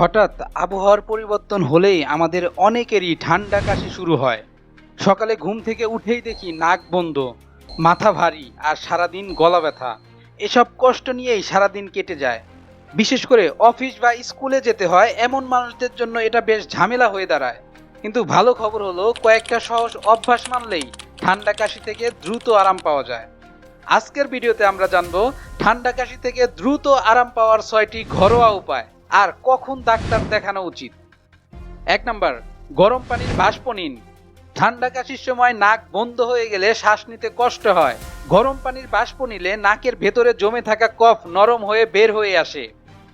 হঠাৎ আবহাওয়ার পরিবর্তন হলেই আমাদের অনেকেরই ঠান্ডা কাশি শুরু হয়। সকালে ঘুম থেকে উঠেই দেখি নাক বন্ধ, মাথা ভারী আর সারাদিন গলা ব্যথা। এসব কষ্ট নিয়েই সারাদিন কেটে যায়। বিশেষ করে অফিস বা স্কুলে যেতে হয়, এমন মানুষদের জন্য এটা বেশ ঝামেলা হয়ে দাঁড়ায়। কিন্তু ভালো খবর হলো, কয়েকটা সহজ অভ্যাস মানলেই ঠান্ডা কাশি থেকে দ্রুত আরাম পাওয়া যায়। আজকের ভিডিওতে আমরা জানব, ঠান্ডা কাশি থেকে দ্রুত আরাম পাওয়ার ছয়টি ঘরোয়া উপায়। আর কখন ডাক্তার দেখানো উচিত? এক নাম্বার, গরম পানির বাষ্প নিন। ঠান্ডা কাশির সময় নাক বন্ধ হয়ে গেলে শ্বাস নিতে কষ্ট হয়। গরম পানির বাষ্প নিলে নাকের ভেতরে জমে থাকা কফ নরম হয়ে বের হয়ে আসে।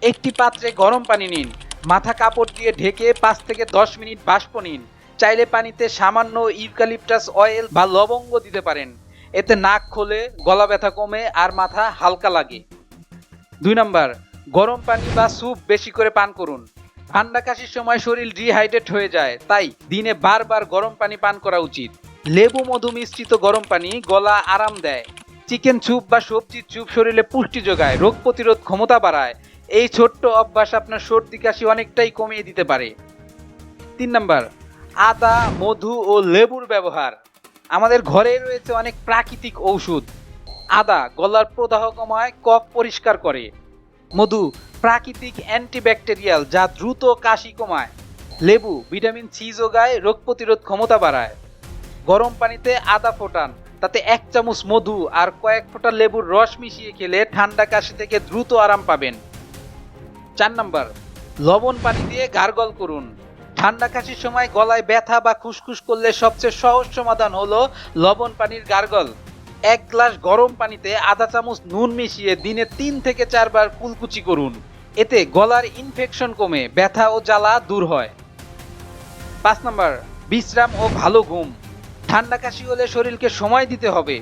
একটি পাত্রে গরম পানি নিন। মাথা কাপড় দিয়ে ঢেকে পাঁচ থেকে দশ মিনিট বাষ্প নিন। চাইলে পানিতে সামান্য ইউক্যালিপটাস অয়েল বা লবঙ্গ দিতে পারেন। এতে নাক খোলে, গলা ব্যথা কমে আর মাথা হালকা লাগে। দুই নাম্বার গরম পানি বা স্যুপ বেশি করে পান করুন। ঠান্ডা কাশির সময় শরীর ডিহাইড্রেট হয়ে যায়, তাই দিনে বারবার গরম পানি পান করা উচিত। লেবু, মধু মিশ্রিত গরম পানি গলা আরাম দেয়। চিকেন স্যুপ বা সবজির স্যুপ শরীরে পুষ্টি যোগায়, রোগ প্রতিরোধ ক্ষমতা বাড়ায়। এই ছোট্ট অভ্যাস আপনার সর্দি কাশি অনেকটাই কমিয়ে দিতে পারে। তিন নাম্বার, আদা, মধু ও লেবুর ব্যবহার। আমাদের ঘরে রয়েছে অনেক প্রাকৃতিক ঔষধ। আদা গলার প্রদাহ কমায় কফ পরিষ্কার করে। মধু, প্রাকৃতিক অ্যান্টিব্যাকটেরিয়াল যা দ্রুত কাশি কমায়। লেবু, ভিটামিন সি যোগায় রোগ প্রতিরোধ ক্ষমতা বাড়ায়। গরম পানিতে আদা ফোটান, তাতে এক চামচ মধু আর কয়েক ফোঁটা লেবুর রস মিশিয়ে খেলে ঠান্ডা কাশি থেকে দ্রুত আরাম পাবেন। চার নাম্বার, লবণ পানি দিয়ে গার্গল করুন। ঠান্ডা কাশির সময় গলায় ব্যথা বা খুসখুস করলে সবচেয়ে সহজ সমাধান হলো লবণ পানির গার্গল। এক গ্লাস গরম পানিতে আধা চামচ নুন মিশিয়ে দিনে তিন থেকে চারবার কুলকুচি করুন। এতে গলার ইনফেকশন কমে, ব্যথা ও জ্বালা দূর হয়। পাঁচ নম্বর, বিশ্রাম ও ভালো ঘুম। ঠান্ডা কাশি হলে শরীরকে সময় দিতে হবে।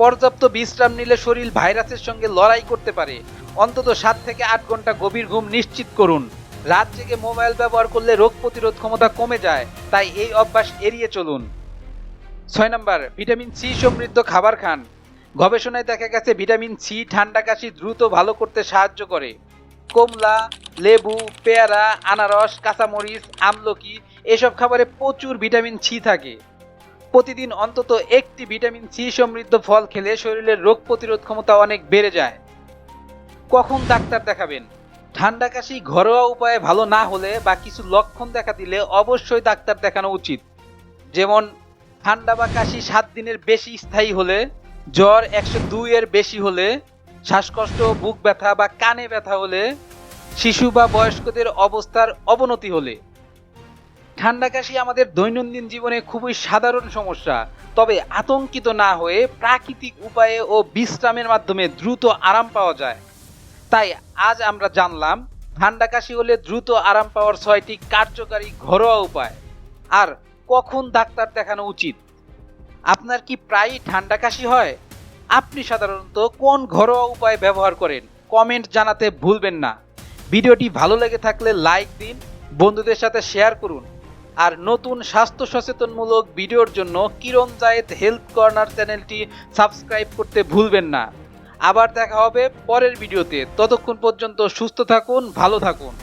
পর্যাপ্ত বিশ্রাম নিলে শরীর ভাইরাসের সঙ্গে লড়াই করতে পারে। অন্তত সাত থেকে আট ঘণ্টা গভীর ঘুম নিশ্চিত করুন। রাত জেগে মোবাইল ব্যবহার করলে রোগ প্রতিরোধ ক্ষমতা কমে যায়, তাই এই অভ্যাস এড়িয়ে চলুন। ছয় নম্বর, ভিটামিন সি সমৃদ্ধ খাবার খান। গবেষণায় দেখা গেছে ভিটামিন সি ঠান্ডা কাশি দ্রুত ভালো করতে সাহায্য করে। কমলা, লেবু, পেয়ারা, আনারস, কাঁচামরিচ, আমলকি এসব খাবারে প্রচুর ভিটামিন সি থাকে। প্রতিদিন অন্তত একটি ভিটামিন সি সমৃদ্ধ ফল খেলে শরীরের রোগ প্রতিরোধ ক্ষমতা অনেক বেড়ে যায়। কখন ডাক্তার দেখাবেন? ঠান্ডা কাশি ঘরোয়া উপায়ে ভালো না হলে বা কিছু লক্ষণ দেখা দিলে অবশ্যই ডাক্তার দেখানো উচিত। যেমন ঠান্ডা বা কাশি সাত দিনের বেশি স্থায়ী হলে, জ্বর একশো দুই এর বেশি হলে, শ্বাসকষ্ট, বুক ব্যথা বা কানে ব্যথা হলে, শিশু বা বয়স্কদের অবস্থার অবনতি হলে। ঠান্ডা কাশি আমাদের দৈনন্দিন জীবনে খুবই সাধারণ সমস্যা, তবে আতঙ্কিত না হয়ে প্রাকৃতিক উপায়ে ও বিশ্রামের মাধ্যমে দ্রুত আরাম পাওয়া যায়। তাই আজ আমরা জানলাম, ঠান্ডা কাশি হলে দ্রুত আরাম পাওয়ার ছয়টি কার্যকারী ঘরোয়া উপায়। আর কখন ডাক্তার দেখানো উচিত? আপনার কি প্রায়ই ঠান্ডা কাশি হয়? আপনি সাধারণত কোন ঘরোয়া উপায় ব্যবহার করেন? কমেন্ট জানাতে ভুলবেন না। ভিডিওটি ভালো লেগে থাকলে লাইক দিন, বন্ধুদের সাথে শেয়ার করুন। আর নতুন স্বাস্থ্য সচেতনমূলক ভিডিওর জন্য কিরণ জায়েদ হেলথ কর্নার চ্যানেলটি সাবস্ক্রাইব করতে ভুলবেন না। আবার দেখা হবে পরের ভিডিওতে। ততক্ষণ পর্যন্ত সুস্থ থাকুন, ভালো থাকুন।